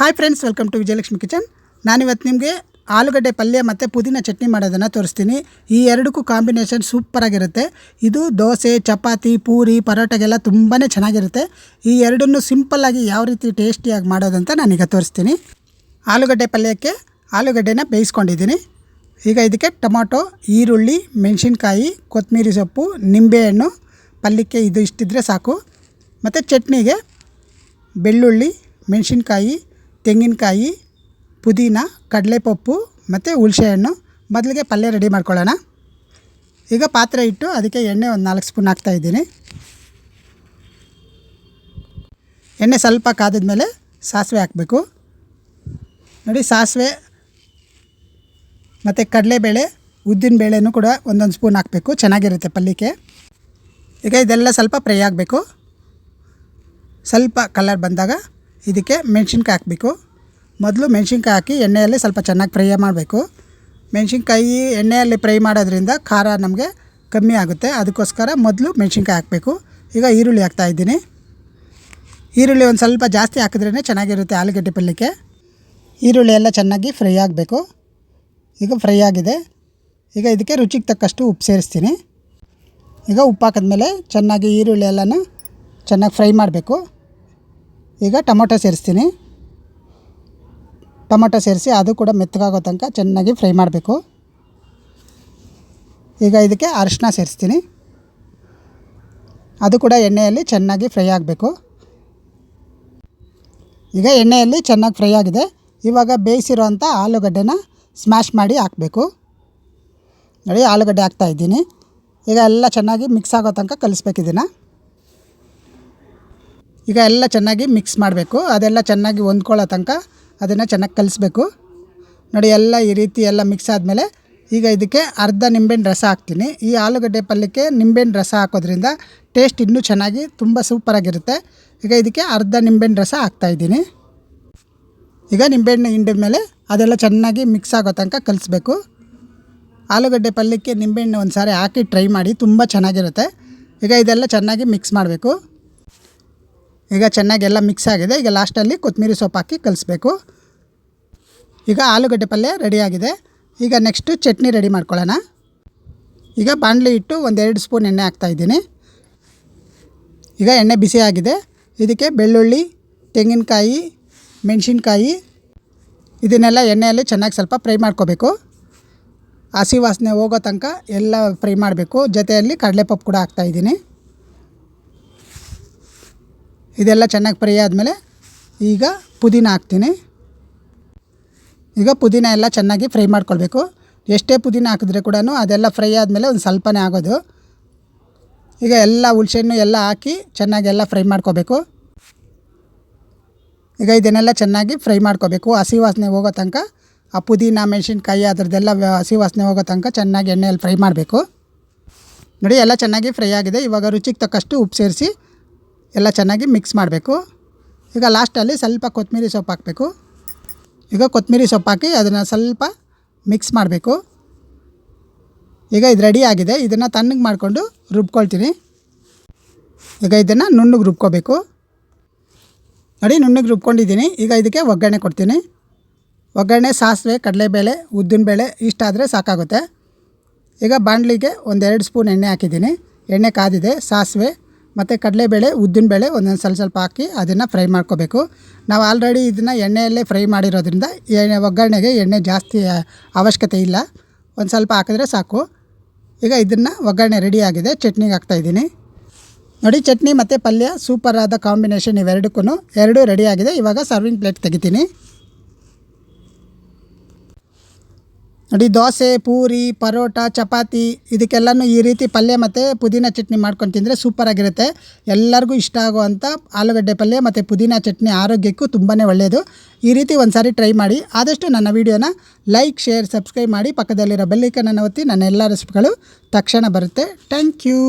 Hi friends welcome to Vijayalakshmi kitchen ನಾನಿವತ್ತು ನಿಮಗೆ ಆಲೂಗಡ್ಡೆ ಪಲ್ಯ ಮತ್ತು ಪುದೀನ ಚಟ್ನಿ ಮಾಡೋದನ್ನು ತೋರಿಸ್ತೀನಿ. ಈ ಎರಡಕ್ಕೂ ಕಾಂಬಿನೇಷನ್ ಸೂಪರಾಗಿರುತ್ತೆ ಇದು ದೋಸೆ, ಚಪಾತಿ, ಪೂರಿ, ಪರೋಟಗೆಲ್ಲ ತುಂಬಾ ಚೆನ್ನಾಗಿರುತ್ತೆ. ಈ ಎರಡನ್ನೂ ಸಿಂಪಲ್ಲಾಗಿ ಯಾವ ರೀತಿ ಟೇಸ್ಟಿಯಾಗಿ ಮಾಡೋದಂತ ನಾನೀಗ ತೋರಿಸ್ತೀನಿ. ಆಲೂಗಡ್ಡೆ ಪಲ್ಯಕ್ಕೆ ಆಲೂಗಡ್ಡೆನ ಬೇಯಿಸ್ಕೊಂಡಿದ್ದೀನಿ. ಈಗ ಇದಕ್ಕೆ ಟೊಮಾಟೊ, ಈರುಳ್ಳಿ, ಮೆಣಸಿನ್ಕಾಯಿ ಕೊತ್ತಂಬರಿ ಸೊಪ್ಪು, ನಿಂಬೆಹಣ್ಣು, ಪಲ್ಯಕ್ಕೆ ಇದು ಇಷ್ಟಿದ್ರೆ ಸಾಕು. ಮತ್ತು ಚಟ್ನಿಗೆ ಬೆಳ್ಳುಳ್ಳಿ, ಮೆಣಸಿನ್ಕಾಯಿ ತೆಂಗಿನಕಾಯಿ, ಪುದೀನ, ಕಡಲೆಪಪ್ಪು ಮತ್ತು ಹುಣಸೆಹಣ್ಣು. ಮೊದಲಿಗೆ ಪಲ್ಯ ರೆಡಿ ಮಾಡ್ಕೊಳ್ಳೋಣ. ಈಗ ಪಾತ್ರೆ ಇಟ್ಟು ಅದಕ್ಕೆ ಎಣ್ಣೆ ಒಂದು ನಾಲ್ಕು ಸ್ಪೂನ್ ಹಾಕ್ತಾಯಿದ್ದೀನಿ ಎಣ್ಣೆ ಸ್ವಲ್ಪ ಕಾದಿದ್ಮೇಲೆ ಸಾಸಿವೆ ಹಾಕಬೇಕು. ನೋಡಿ ಸಾಸಿವೆ ಮತ್ತು ಕಡಲೆಬೇಳೆ, ಉದ್ದಿನ ಬೇಳೆನೂ ಕೂಡ ಒಂದೊಂದು ಸ್ಪೂನ್ ಹಾಕಬೇಕು. ಚೆನ್ನಾಗಿರುತ್ತೆ ಪಲ್ಯಕ್ಕೆ. ಈಗ ಇದೆಲ್ಲ ಸ್ವಲ್ಪ ಫ್ರೈ ಆಗಬೇಕು. ಸ್ವಲ್ಪ ಕಲರ್ ಬಂದಾಗ ಇದಕ್ಕೆ ಮೆಣಸಿನ್ಕಾಯಿ ಹಾಕಬೇಕು. ಮೊದಲು ಮೆಣಸಿನ್ಕಾಯಿ ಹಾಕಿ ಎಣ್ಣೆಯಲ್ಲಿ ಸ್ವಲ್ಪ ಚೆನ್ನಾಗಿ ಫ್ರೈ ಮಾಡಬೇಕು. ಮೆಣಸಿನ್ಕಾಯಿ ಎಣ್ಣೆಯಲ್ಲಿ ಫ್ರೈ ಮಾಡೋದ್ರಿಂದ ಖಾರ ನಮಗೆ ಕಮ್ಮಿ ಆಗುತ್ತೆ. ಅದಕ್ಕೋಸ್ಕರ ಮೊದಲು ಮೆಣಸಿನ್ಕಾಯಿ ಹಾಕಬೇಕು. ಈಗ ಈರುಳ್ಳಿ ಹಾಕ್ತಾಯಿದ್ದೀನಿ ಈರುಳ್ಳಿ ಒಂದು ಸ್ವಲ್ಪ ಜಾಸ್ತಿ ಹಾಕಿದ್ರೇ ಚೆನ್ನಾಗಿರುತ್ತೆ ಆಲೂಗಡ್ಡೆ ಪಲ್ಯಕ್ಕೆ. ಈರುಳ್ಳಿ ಎಲ್ಲ ಚೆನ್ನಾಗಿ ಫ್ರೈ ಆಗಬೇಕು. ಈಗ ಫ್ರೈ ಆಗಿದೆ. ಈಗ ಇದಕ್ಕೆ ರುಚಿಗೆ ತಕ್ಕಷ್ಟು ಉಪ್ಪು ಸೇರಿಸ್ತೀನಿ. ಈಗ ಉಪ್ಪು ಹಾಕಿದ್ಮೇಲೆ ಚೆನ್ನಾಗಿ ಈರುಳ್ಳಿ ಎಲ್ಲನೂ ಚೆನ್ನಾಗಿ ಫ್ರೈ ಮಾಡಬೇಕು. ಈಗ ಟೊಮೊಟೊ ಸೇರಿಸ್ತೀನಿ. ಟೊಮೊಟೊ ಸೇರಿಸಿ ಅದು ಕೂಡ ಮೆತ್ತಗಾಗೋ ತನಕ ಚೆನ್ನಾಗಿ ಫ್ರೈ ಮಾಡಬೇಕು. ಈಗ ಇದಕ್ಕೆ ಅರಿಶಿನ ಸೇರಿಸ್ತೀನಿ. ಅದು ಕೂಡ ಎಣ್ಣೆಯಲ್ಲಿ ಚೆನ್ನಾಗಿ ಫ್ರೈ ಆಗಬೇಕು. ಈಗ ಎಣ್ಣೆಯಲ್ಲಿ ಚೆನ್ನಾಗಿ ಫ್ರೈ ಆಗಿದೆ. ಇವಾಗ ಬೇಯಿಸಿರೋಂಥ ಆಲೂಗಡ್ಡೆನ ಸ್ಮ್ಯಾಶ್ ಮಾಡಿ ಹಾಕಬೇಕು. ನೋಡಿ, ಆಲೂಗಡ್ಡೆ ಹಾಕ್ತಾಯಿದ್ದೀನಿ ಈಗ ಎಲ್ಲ ಚೆನ್ನಾಗಿ ಮಿಕ್ಸ್ ಆಗೋ ತನಕ ಕಲಿಸ್ಬೇಕು ಇದನ್ನು. ಈಗ ಎಲ್ಲ ಚೆನ್ನಾಗಿ ಮಿಕ್ಸ್ ಮಾಡಬೇಕು. ಅದೆಲ್ಲ ಚೆನ್ನಾಗಿ ಹೊಂದ್ಕೊಳ್ಳೋ ತನಕ ಅದನ್ನು ಚೆನ್ನಾಗಿ ಕಲಿಸ್ಬೇಕು. ನೋಡಿ, ಎಲ್ಲ ಈ ರೀತಿ ಎಲ್ಲ ಮಿಕ್ಸ್ ಆದಮೇಲೆ ಈಗ ಇದಕ್ಕೆ ಅರ್ಧ ನಿಂಬೆಹಣ್ಣು ರಸ ಹಾಕ್ತೀನಿ. ಈ ಆಲೂಗಡ್ಡೆ ಪಲ್ಯಕ್ಕೆ ನಿಂಬೆಹಣ್ಣು ರಸ ಹಾಕೋದ್ರಿಂದ ಟೇಸ್ಟ್ ಇನ್ನೂ ಚೆನ್ನಾಗಿ ತುಂಬ ಸೂಪರಾಗಿರುತ್ತೆ ಈಗ ಇದಕ್ಕೆ ಅರ್ಧ ನಿಂಬೆಹಣ್ಣು ರಸ ಹಾಕ್ತಾಯಿದ್ದೀನಿ ಈಗ ನಿಂಬೆಹಣ್ಣು ಹಿಂಡಿದ ಮೇಲೆ ಅದೆಲ್ಲ ಚೆನ್ನಾಗಿ ಮಿಕ್ಸ್ ಆಗೋ ತನಕ ಕಲಿಸ್ಬೇಕು. ಆಲೂಗಡ್ಡೆ ಪಲ್ಯಕ್ಕೆ ನಿಂಬೆಹಣ್ಣು ಒಂದು ಸಾರಿ ಹಾಕಿ ಟ್ರೈ ಮಾಡಿ ತುಂಬ ಚೆನ್ನಾಗಿರುತ್ತೆ. ಈಗ ಇದೆಲ್ಲ ಚೆನ್ನಾಗಿ ಮಿಕ್ಸ್ ಮಾಡಬೇಕು. ಈಗ ಚೆನ್ನಾಗಿ ಎಲ್ಲ ಮಿಕ್ಸ್ ಆಗಿದೆ. ಈಗ ಲಾಸ್ಟಲ್ಲಿ ಕೊತ್ತಂಬರಿ ಸೊಪ್ಪು ಹಾಕಿ ಕಲಿಸ್ಬೇಕು. ಈಗ ಆಲೂಗಡ್ಡೆ ಪಲ್ಯ ರೆಡಿಯಾಗಿದೆ ಈಗ ನೆಕ್ಸ್ಟು ಚಟ್ನಿ ರೆಡಿ ಮಾಡ್ಕೊಳ್ಳೋಣ. ಈಗ ಬಾಣಲಿ ಇಟ್ಟು ಒಂದೆರಡು ಸ್ಪೂನ್ ಎಣ್ಣೆ ಹಾಕ್ತಾಯಿದ್ದೀನಿ ಈಗ ಎಣ್ಣೆ ಬಿಸಿಯಾಗಿದೆ ಇದಕ್ಕೆ ಬೆಳ್ಳುಳ್ಳಿ, ತೆಂಗಿನಕಾಯಿ, ಮೆಣಸಿನ್ಕಾಯಿ ಇದನ್ನೆಲ್ಲ ಎಣ್ಣೆಯಲ್ಲಿ ಚೆನ್ನಾಗಿ ಸ್ವಲ್ಪ ಫ್ರೈ ಮಾಡ್ಕೋಬೇಕು. ಹಸಿ ವಾಸನೆ ಹೋಗೋ ತನಕ ಎಲ್ಲ ಫ್ರೈ ಮಾಡಬೇಕು. ಜೊತೆಯಲ್ಲಿ ಕಡಲೆಪಪ್ಪು ಕೂಡ ಹಾಕ್ತಾಯಿದ್ದೀನಿ ಇದೆಲ್ಲ ಚೆನ್ನಾಗಿ ಫ್ರೈ ಆದಮೇಲೆ ಈಗ ಪುದೀನ ಹಾಕ್ತೀನಿ. ಈಗ ಪುದೀನ ಎಲ್ಲ ಚೆನ್ನಾಗಿ ಫ್ರೈ ಮಾಡ್ಕೊಳ್ಬೇಕು. ಎಷ್ಟೇ ಪುದೀನ ಹಾಕಿದ್ರೆ ಕೂಡ ಅದೆಲ್ಲ ಫ್ರೈ ಆದಮೇಲೆ ಒಂದು ಸ್ವಲ್ಪನೇ ಆಗೋದು. ಈಗ ಎಲ್ಲ ಹುಳ್ಸೆಣ್ಣು ಎಲ್ಲ ಹಾಕಿ ಚೆನ್ನಾಗಿ ಎಲ್ಲ ಫ್ರೈ ಮಾಡ್ಕೋಬೇಕು. ಈಗ ಇದನ್ನೆಲ್ಲ ಚೆನ್ನಾಗಿ ಫ್ರೈ ಮಾಡ್ಕೋಬೇಕು. ಹಸಿ ವಾಸನೆ ಹೋಗೋ ತನಕ ಆ ಪುದೀನ, ಮೆಣಸಿನ್ಕಾಯಿ ಅದರದ್ದೆಲ್ಲ ಹಸಿ ವಾಸನೆ ಹೋಗೋ ತನಕ ಚೆನ್ನಾಗಿ ಎಣ್ಣೆಯಲ್ಲಿ ಫ್ರೈ ಮಾಡಬೇಕು. ನೋಡಿ ಎಲ್ಲ ಚೆನ್ನಾಗಿ ಫ್ರೈ ಆಗಿದೆ. ಇವಾಗ ರುಚಿಗೆ ತಕ್ಕಷ್ಟು ಉಪ್ಪು ಸೇರಿಸಿ ಎಲ್ಲ ಚೆನ್ನಾಗಿ ಮಿಕ್ಸ್ ಮಾಡಬೇಕು. ಈಗ ಲಾಸ್ಟಲ್ಲಿ ಸ್ವಲ್ಪ ಕೊತ್ತಂಬರಿ ಸೊಪ್ಪು ಹಾಕಬೇಕು. ಈಗ ಕೊತ್ತಂಬರಿ ಸೊಪ್ಪು ಹಾಕಿ ಅದನ್ನು ಸ್ವಲ್ಪ ಮಿಕ್ಸ್ ಮಾಡಬೇಕು. ಈಗ ಇದು ರೆಡಿ ಆಗಿದೆ. ಇದನ್ನು ತಣ್ಣಗೆ ಮಾಡಿಕೊಂಡು ರುಬ್ಕೊಳ್ತೀನಿ. ಈಗ ಇದನ್ನು ನುಣ್ಣಗೆ ರುಬ್ಕೋಬೇಕು. ನೋಡಿ ನುಣ್ಣಗೆ ರುಬ್ಕೊಂಡಿದ್ದೀನಿ. ಈಗ ಇದಕ್ಕೆ ಒಗ್ಗರಣೆ ಕೊಡ್ತೀನಿ. ಒಗ್ಗರಣೆ, ಸಾಸಿವೆ, ಕಡಲೆಬೇಳೆ ಉದ್ದಿನಬೇಳೆ ಬೇಳೆ ಇಷ್ಟಾದರೆ ಸಾಕಾಗುತ್ತೆ. ಈಗ ಬಾಣಲಿಗೆ ಒಂದೆರಡು ಸ್ಪೂನ್ ಎಣ್ಣೆ ಹಾಕಿದ್ದೀನಿ. ಎಣ್ಣೆ ಕಾದಿದೆ, ಸಾಸಿವೆ ಮತ್ತು ಕಡಲೆಬೇಳೆ, ಉದ್ದಿನಬೇಳೆ ಒಂದೊಂದು ಸ್ವಲ್ಪ ಸ್ವಲ್ಪ ಹಾಕಿ ಅದನ್ನು ಫ್ರೈ ಮಾಡ್ಕೋಬೇಕು. ನಾವು ಆಲ್ರೆಡಿ ಇದನ್ನು ಎಣ್ಣೆಯಲ್ಲೇ ಫ್ರೈ ಮಾಡಿರೋದ್ರಿಂದ ಎಣ್ಣೆ, ಒಗ್ಗರಣೆಗೆ ಎಣ್ಣೆ ಜಾಸ್ತಿ ಅವಶ್ಯಕತೆ ಇಲ್ಲ. ಒಂದು ಸ್ವಲ್ಪ ಹಾಕಿದ್ರೆ ಸಾಕು. ಈಗ ಇದನ್ನು ಒಗ್ಗರಣೆ ರೆಡಿಯಾಗಿದೆ ಚಟ್ನಿಗೆ ಹಾಕ್ತಾಯಿದ್ದೀನಿ ನೋಡಿ, ಚಟ್ನಿ ಮತ್ತು ಪಲ್ಯ ಸೂಪರಾದ ಕಾಂಬಿನೇಷನ್ ಇವೆರಡಕ್ಕೂ ಎರಡೂ ರೆಡಿಯಾಗಿದೆ ಇವಾಗ ಸರ್ವಿಂಗ್ ಪ್ಲೇಟ್ ತೆಗಿತೀನಿ. ನೋಡಿ ದೋಸೆ, ಪೂರಿ, ಪರೋಟ, ಚಪಾತಿ, ಇದಕ್ಕೆಲ್ಲನೂ ಈ ರೀತಿ ಪಲ್ಯ ಮತ್ತು ಪುದೀನ ಚಟ್ನಿ ಮಾಡ್ಕೊಂಡು ತಿಂದರೆ ಸೂಪರಾಗಿರುತ್ತೆ ಎಲ್ಲರಿಗೂ ಇಷ್ಟ ಆಗುವಂಥ ಆಲೂಗಡ್ಡೆ ಪಲ್ಯ ಮತ್ತು ಪುದೀನ ಚಟ್ನಿ ಆರೋಗ್ಯಕ್ಕೂ ತುಂಬಾ ಒಳ್ಳೆಯದು ಈ ರೀತಿ ಒಂದು ಸಾರಿ ಟ್ರೈ ಮಾಡಿ. ಆದಷ್ಟು ನನ್ನ ವೀಡಿಯೋನ ಲೈಕ್ ಶೇರ್ ಸಬ್ಸ್ಕ್ರೈಬ್ ಮಾಡಿ ಪಕ್ಕದಲ್ಲಿರೋ ಬೆಲ್ಲಿಕನನ್ನು ಒತ್ತಿ ನನ್ನ ಎಲ್ಲ ರೆಸಿಪಿಗಳು ತಕ್ಷಣ ಬರುತ್ತೆ. Thank you